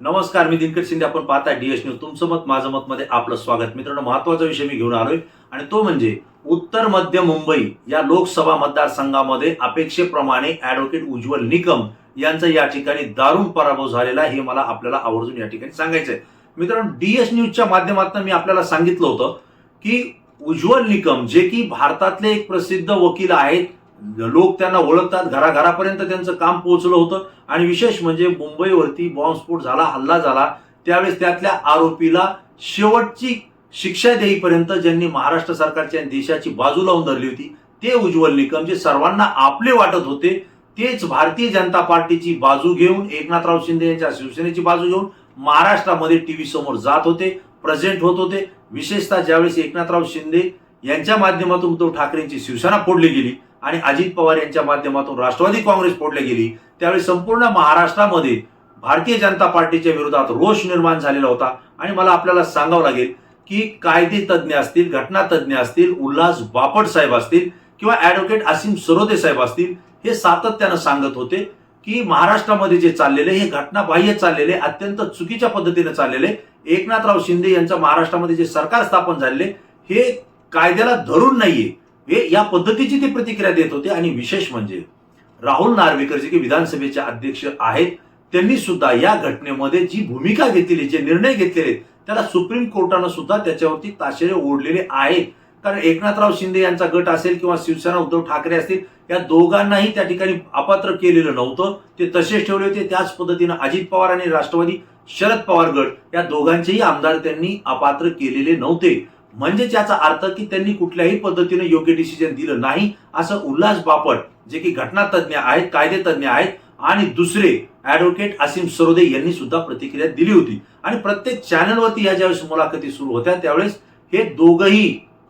नमस्कार मी दिनकर शिंदे. आपण पाहताय डीएस न्यूज तुमचं मत माझं मत मध्ये आपलं स्वागत. मित्रांनो महत्त्वाचा विषय मी घेऊन आलोय. आणि तो म्हणजे उत्तर मध्य मुंबई या लोकसभा मतदारसंघामध्ये अपेक्षेप्रमाणे ऍडव्होकेट उज्ज्वल निकम यांचा या ठिकाणी दारुण पराभव झालेला आहे हे मला आपल्याला आवर्जून या ठिकाणी सांगायचंय. मित्रांनो डीएस न्यूजच्या माध्यमातून मी आपल्याला सांगितलं होतं की उज्ज्वल निकम जे की भारतातले एक प्रसिद्ध वकील आहेत लोक त्यांना ओळखतात घराघरापर्यंत त्यांचं काम पोहोचलं होतं. आणि विशेष म्हणजे मुंबईवरती बॉम्बस्फोट झाला हल्ला झाला त्यावेळेस त्यातल्या आरोपीला शेवटची शिक्षा देईपर्यंत ज्यांनी महाराष्ट्र सरकारच्या देशाची बाजू लावून धरली होती ते उज्ज्वल निकम जे सर्वांना आपले वाटत होते तेच भारतीय जनता पार्टीची बाजू घेऊन एकनाथराव शिंदे यांच्या शिवसेनेची बाजू घेऊन महाराष्ट्रामध्ये टीव्ही समोर जात होते प्रेझेंट होत होते. विशेषतः ज्यावेळेस एकनाथराव शिंदे यांच्या माध्यमातून उद्धव ठाकरेंची शिवसेना फोडली गेली आणि अजित पवार यांच्या माध्यमातून राष्ट्रवादी काँग्रेस फोडली गेली त्यावेळी संपूर्ण महाराष्ट्रामध्ये भारतीय जनता पार्टीच्या विरोधात रोष निर्माण झालेला होता. आणि मला आपल्याला सांगावं लागेल की कायदे तज्ज्ञ असतील घटना तज्ज्ञ असतील उल्हास बापट साहेब असतील किंवा ऍडव्होकेट असीम सरोदे साहेब असतील हे सातत्यानं सांगत होते की महाराष्ट्रामध्ये जे चाललेले हे घटनाबाह्य चाललेले अत्यंत चुकीच्या पद्धतीने चाललेले एकनाथराव शिंदे यांचं महाराष्ट्रामध्ये जे सरकार स्थापन झालेले हे कायद्याला धरून नाहीये. हे या पद्धतीची ते प्रतिक्रिया देत होते. आणि विशेष म्हणजे राहुल नार्वेकर जे की विधानसभेचे अध्यक्ष आहेत त्यांनी सुद्धा या घटनेमध्ये जी भूमिका घेतलेली जे निर्णय घेतलेले त्याला सुप्रीम कोर्टानं सुद्धा त्याच्यावरती ताशेरे ओढलेले आहेत. कारण एकनाथराव शिंदे यांचा गट असेल किंवा शिवसेना उद्धव ठाकरे असतील या दोघांनाही त्या ठिकाणी अपात्र केलेलं नव्हतं. ते तसेच ठेवले होते. त्याच पद्धतीनं अजित पवार आणि राष्ट्रवादी शरद पवार गट या दोघांचेही आमदार त्यांनी अपात्र केलेले नव्हते. म्हणजे याचा अर्थ की त्यांनी कुठल्याही पद्धतीने योग्य डिसिजन दिलं नाही. असं उल्हास बापट जे की घटना तज्ज्ञ आहेत कायदे तज्ज्ञ आहेत आणि दुसरे ऍडव्होकेट असीम सरोदे यांनी सुद्धा प्रतिक्रिया दिली होती. आणि प्रत्येक चॅनलवरती या ज्यावेळेस मुलाखती सुरू होत्या त्यावेळेस हे दोघही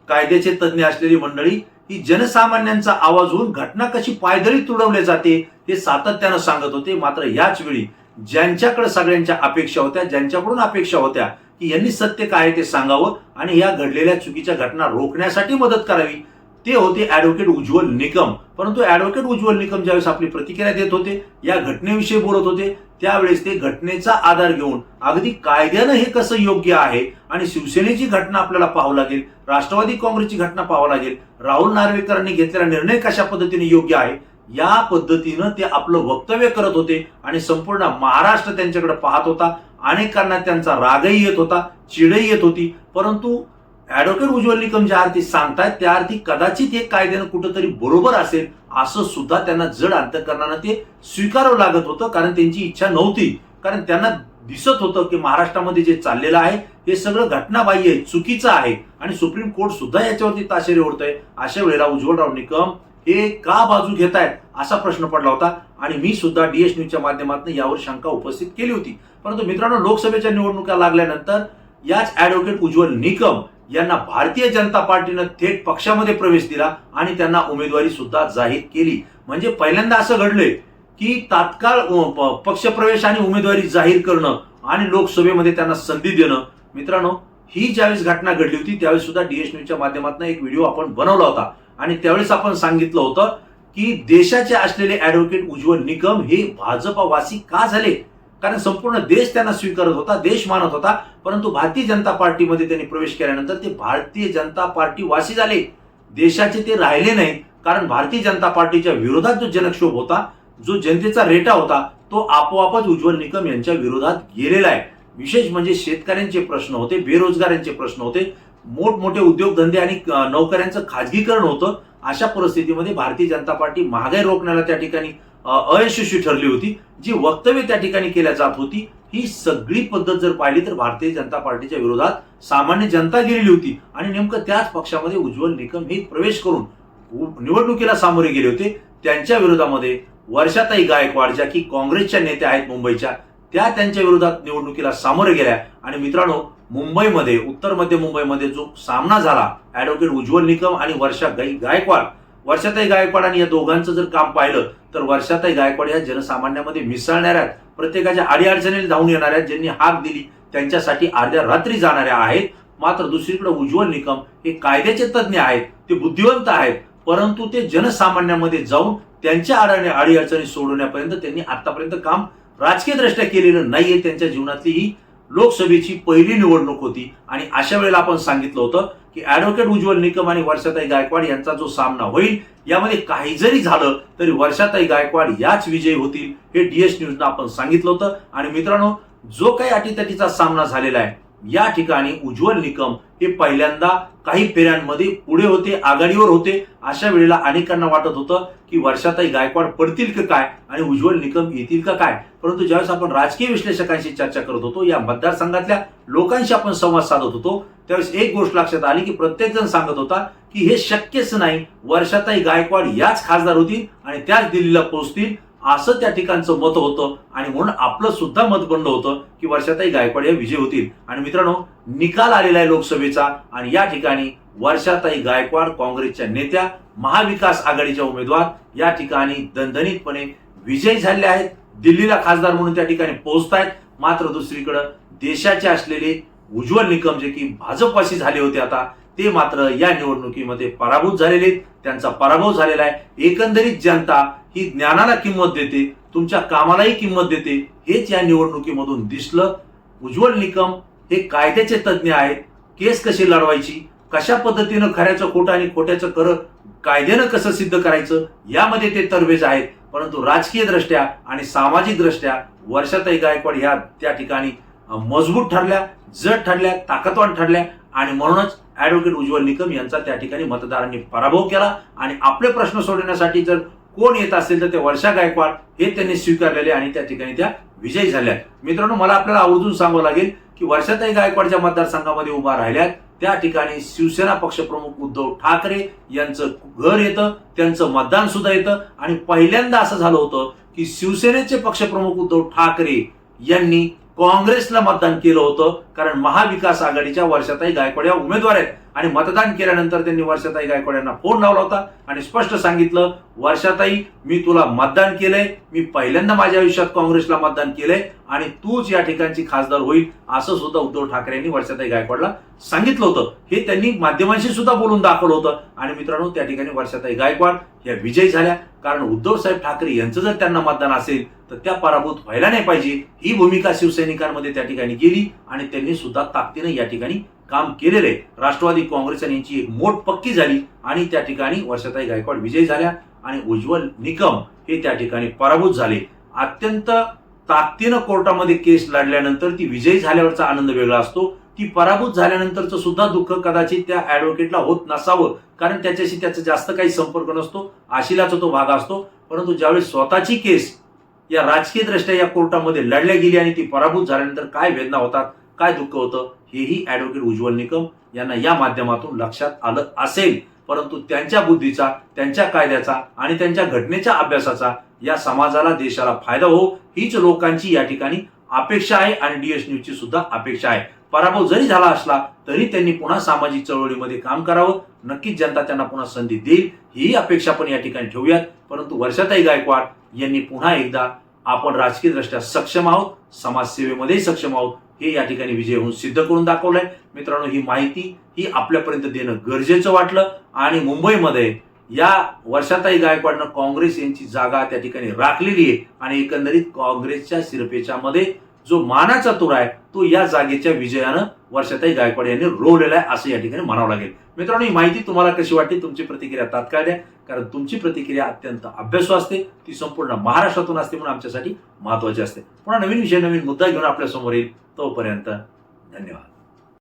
कायद्याचे तज्ज्ञ असलेली मंडळी ही जनसामान्यांचा आवाज होऊन घटना कशी पायदळी तुडवली जाते हे सातत्यानं सांगत होते. मात्र याच वेळी ज्यांच्याकडे सगळ्यांच्या अपेक्षा होत्या ज्यांच्याकडून अपेक्षा होत्या की यांनी सत्य काय आहे ते सांगावं आणि या घडलेल्या चुकीच्या घटना रोखण्यासाठी मदत करावी. ते होते ऍडव्होकेट उज्ज्वल निकम. परंतु ॲडव्होकेट उज्ज्वल निकम ज्यावेळेस आपली प्रतिक्रिया देत होते या घटनेविषयी बोलत होते त्यावेळेस ते घटनेचा आधार घेऊन अगदी कायद्यानं हे कसं योग्य आहे आणि शिवसेनेची घटना आपल्याला पाहावं लागेल राष्ट्रवादी काँग्रेसची घटना पाहावं लागेल राहुल नार्वेकरांनी घेतलेला निर्णय कशा पद्धतीने योग्य आहे या पद्धतीनं ते आपलं वक्तव्य करत होते आणि संपूर्ण महाराष्ट्र त्यांच्याकडे पाहत होता. अनेकांना त्यांचा रागही येत होता चिडही येत होती. परंतु ॲडव्होकेट उज्ज्वल निकम ज्या अर्थी सांगतायत त्या अर्थी कदाचित हे कायद्यानं कुठंतरी बरोबर असेल असं सुद्धा त्यांना जड अंतकरणानं ते स्वीकारावं लागत होतं कारण त्यांची इच्छा नव्हती. कारण त्यांना दिसत होतं की महाराष्ट्रामध्ये जे चाललेलं आहे हे सगळं घटनाबाह्य आहे चुकीचं आहे. आणि सुप्रीम कोर्ट सुद्धा याच्यावरती ताशेरे आहे अशा वेळेला उज्ज्वलराव निकम हे का बाजू घेत आहेत असा प्रश्न पडला होता. आणि मी सुद्धा डीएस न्यूजच्या माध्यमातून यावर शंका उपस्थित केली होती. परंतु मित्रांनो लोकसभेच्या निवडणुका लागल्यानंतर याच ऍडव्होकेट उज्ज्वल निकम यांना भारतीय जनता पार्टीनं थेट पक्षामध्ये प्रवेश दिला आणि त्यांना उमेदवारी सुद्धा जाहीर केली. म्हणजे पहिल्यांदा असं घडलंय की तात्काळ पक्षप्रवेश आणि उमेदवारी जाहीर करणं आणि लोकसभेमध्ये त्यांना संधी देणं. मित्रांनो ही ज्यावेळेस घटना घडली होती त्यावेळेस सुद्धा डीएस न्यूजच्या माध्यमातून एक व्हिडिओ आपण बनवला होता. आणि त्यावेळेस आपण सांगितलं होतं की देशाचे असलेले ऍडव्होकेट उज्ज्वल निकम हे भाजपवासी का झाले? कारण संपूर्ण देश त्यांना स्वीकारत होता देश मानत होता परंतु भारतीय जनता पार्टीमध्ये त्यांनी प्रवेश केल्यानंतर ते भारतीय जनता पार्टी वासी झाले. देशाचे ते राहिले नाही कारण भारतीय जनता पार्टीच्या विरोधात जो जनक्षोभ होता जो जनतेचा रेटा होता तो आपोआपच उज्ज्वल निकम यांच्या विरोधात गेलेला आहे. विशेष म्हणजे शेतकऱ्यांचे प्रश्न होते बेरोजगारांचे प्रश्न होते. मोठमोठे उद्योगधंदे आणि नोकऱ्यांचं खाजगीकरण होतं. अशा परिस्थितीमध्ये भारतीय जनता पार्टी महागाई रोखण्याला त्या ठिकाणी अयशस्वी ठरली होती. जी वक्तव्य त्या ठिकाणी केल्या जात होती ही सगळी पद्धत जर पाहिली तर भारतीय जनता पार्टीच्या विरोधात सामान्य जनता गेलेली होती आणि नेमकं त्याच पक्षामध्ये उज्ज्वल निकम हे प्रवेश करून निवडणुकीला सामोरे गेले होते. त्यांच्या विरोधामध्ये वर्षाताई गायकवाड ज्या की काँग्रेसच्या नेत्या आहेत मुंबईच्या त्या त्यांच्या विरोधात निवडणुकीला सामोरे गेल्या. आणि मित्रांनो मुंबईमध्ये उत्तर मध्य मुंबईमध्ये जो सामना झाला ऍडव्होकेट उज्ज्वल निकम आणि वर्षा गाई गायकवाड. वर्षाताई गायकवाड आणि या दोघांचं जर काम पाहिलं तर वर्षाताई गायकवाड या जनसामान्यामध्ये मिसळणाऱ्या प्रत्येकाच्या अडीअडचणीला धावून येणाऱ्या ज्यांनी हाक दिली त्यांच्यासाठी अर्ध्या रात्री जाणाऱ्या आहेत. मात्र दुसरीकडे उज्ज्वल निकम हे कायद्याचे तज्ज्ञ आहेत ते बुद्धिवंत आहेत. परंतु ते जनसामान्यामध्ये जाऊन त्यांच्या अडण्या अडीअडचणी सोडवण्यापर्यंत त्यांनी आतापर्यंत काम राजकीय दृष्ट्या केलेलं नाहीये. त्यांच्या जीवनातली ही लोकसभेची पहिली निवडणूक होती. आणि अशा वेळेला आपण सांगितलं होतं की ॲडव्होकेट उज्ज्वल निकम आणि वर्षाताई गायकवाड यांचा जो सामना होईल यामध्ये काही जरी झालं तरी वर्षाताई गायकवाड याच विजयी होतील हे डीएस न्यूजनं आपण सांगितलं होतं. आणि मित्रांनो जो काही अटीतटीचा सामना झालेला आहे या ठिकाणी उज्ज्वल निकम हे पहिल्यांदा काही फेऱ्यांमध्ये पुढे होते आघाडीवर होते. अशा वेळेला अनेकांना वाटत होतं की वर्षाताई गायकवाड पडतील का काय आणि उज्ज्वल निकम येतील का काय? परंतु ज्यावेळेस आपण राजकीय विश्लेषकांशी चर्चा करत होतो या मतदारसंघातल्या लोकांशी आपण संवाद साधत होतो त्यावेळेस एक गोष्ट लक्षात आली की प्रत्येक जण सांगत होता की हे शक्यच नाही वर्षाताई गायकवाड याच खासदार होतील आणि त्याच दिल्लीला पोहोचतील. असं त्या ठिकाणचं मत होतं आणि म्हणून आपलं सुद्धा मत बनलं होतं की वर्षाताई गायकवाड या विजय होतील. आणि मित्रांनो निकाल आलेला आहे लोकसभेचा आणि या ठिकाणी वर्षाताई गायकवाड काँग्रेसच्या नेत्या महाविकास आघाडीच्या उमेदवार या ठिकाणी दणदणीतपणे विजयी झाले आहेत. दिल्लीला खासदार म्हणून त्या ठिकाणी पोहोचत आहेत मात्र दुसरीकडं देशाचे असलेले उज्ज्वल निकम जे की भाजपवासी झाले होते आता ते मात्र या निवडणुकीमध्ये पराभूत झालेले आहेत. त्यांचा पराभव झालेला आहे. एकंदरीत जनता ही ज्ञानाला किंमत देते तुमच्या कामालाही किंमत देते. हेच या निवडणुकीमधून दिसलं. उज्ज्वल निकम हे कायद्याचे तज्ज्ञ आहेत. केस कशी लढवायची? कशा पद्धतीनं खऱ्याचं खोटं आणि खोट्याचं खरं कायद्यानं कसं सिद्ध करायचं? यामध्ये ते तरवेज आहेत. परंतु राजकीय दृष्ट्या आणि सामाजिक दृष्ट्या वर्षाताई गायकवाड ह्या त्या ठिकाणी मजबूत ठरल्या जड ठरल्या ताकदवान ठरल्या आणि म्हणूनच ॲडव्होकेट उज्ज्वल निकम यांचा त्या ठिकाणी मतदारांनी पराभव केला आणि आपले प्रश्न सोडवण्यासाठी जर कोण येत असेल तर ते वर्षा गायकवाड हे त्यांनी स्वीकारलेले आणि त्या ठिकाणी त्या विजयी झाल्या मित्रांनो मला आपल्याला आवर्जून सांगावं लागेल की वर्षाताई गायकवाडच्या मतदारसंघामध्ये उभा राहिल्यात. त्या ठिकाणी शिवसेना पक्षप्रमुख उद्धव ठाकरे यांचं घर येतं त्यांचं मतदान सुद्धा येतं आणि पहिल्यांदा असं झालं होतं की शिवसेनेचे पक्षप्रमुख उद्धव ठाकरे यांनी काँग्रेसला मतदान केलं होतं कारण महाविकास आघाडीच्या वर्षाताई गायकवाड या उमेदवार आहेत. आणि मतदान केल्यानंतर त्यांनी वर्षाताई गायकवाड यांना फोन लावला होता आणि स्पष्ट सांगितलं वर्षाताई मी तुला मतदान केलंय मी पहिल्यांदा माझ्या आयुष्यात काँग्रेसला मतदान केलंय आणि तूच या ठिकाणची खासदार होईल असं सुद्धा उद्धव ठाकरे यांनी वर्षाताई गायकवाडला सांगितलं होतं. हे त्यांनी माध्यमांशी सुद्धा बोलून दाखवलं होतं. आणि मित्रांनो त्या ठिकाणी वर्षाताई गायकवाड या विजयी झाल्या. कारण उद्धव साहेब ठाकरे यांचं जर त्यांना मतदान असेल तर त्या पराभूत व्हायला नाही पाहिजे. ही भूमिका शिवसैनिकांमध्ये त्या ठिकाणी गेली आणि त्यांनी सुद्धा ताकदीनं या ठिकाणी काम केलेले राष्ट्रवादी काँग्रेस आणि यांची एक मोठ पक्की झाली आणि त्या ठिकाणी वर्षाताई गायकवाड विजयी झाल्या आणि उज्ज्वल निकम हे त्या ठिकाणी पराभूत झाले. अत्यंत ताकदीनं कोर्टामध्ये केस लढल्यानंतर ती विजयी झाल्यावरचा आनंद वेगळा असतो. ती पराभूत झाल्यानंतरचं सुद्धा दुःख कदाचित त्या ऍडव्होकेटला होत नसावं कारण त्याच्याशी त्याचा जास्त काही संपर्क नसतो. आशिलाचा तो भाग असतो. परंतु ज्यावेळेस स्वतःची केस या राजकीय दृष्ट्या या कोर्टामध्ये लढल्या गेली आणि ती पराभूत झाल्यानंतर काय वेदना होतात काय दुःख होतं हेही ऍडव्होकेट उज्ज्वल निकम यांना या माध्यमातून लक्षात आलं असेल. परंतु त्यांच्या बुद्धीचा त्यांच्या कायद्याचा आणि त्यांच्या घटनेच्या अभ्यासाचा या समाजाला देशाला फायदा हो हीच लोकांची या ठिकाणी अपेक्षा आहे आणि डीएस न्यूजची सुद्धा अपेक्षा आहे. पराभव जरी झाला असला तरी त्यांनी पुन्हा सामाजिक चळवळीमध्ये काम करावं. नक्कीच जनता त्यांना पुन्हा संधी देईल ही अपेक्षा पण या ठिकाणी ठेवूयात. परंतु वर्षाताई गायकवाड यांनी पुन्हा एकदा आपण राजकीय दृष्ट्या सक्षम आहोत समाजसेवेमध्येही सक्षम आहोत हे या ठिकाणी विजय होऊन सिद्ध करून दाखवलंय. मित्रांनो ही माहिती ही आपल्यापर्यंत देणं गरजेचं वाटलं. आणि मुंबईमध्ये या वर्षाताई गायकवाडनं काँग्रेस यांची जागा त्या ठिकाणी राखलेली आहे. आणि एकंदरीत काँग्रेसच्या शिरपेच्यामध्ये जो मानाचा तोर आहे तो या जागेच्या विजयानं वर्षाताई गायकवाड यांनी रोवलेला आहे असं या ठिकाणी म्हणावं लागेल. मित्रांनो ही माहिती तुम्हाला कशी वाटते तुमची प्रतिक्रिया तात्काळ द्या. कारण तुमची प्रतिक्रिया अत्यंत अभ्यासू असते. ती संपूर्ण महाराष्ट्रातून असते म्हणून आमच्यासाठी महत्वाची असते. पुन्हा नवीन विषय नवीन मुद्दा घेऊन आपल्यासमोर येईल. तोपर्यंत धन्यवाद.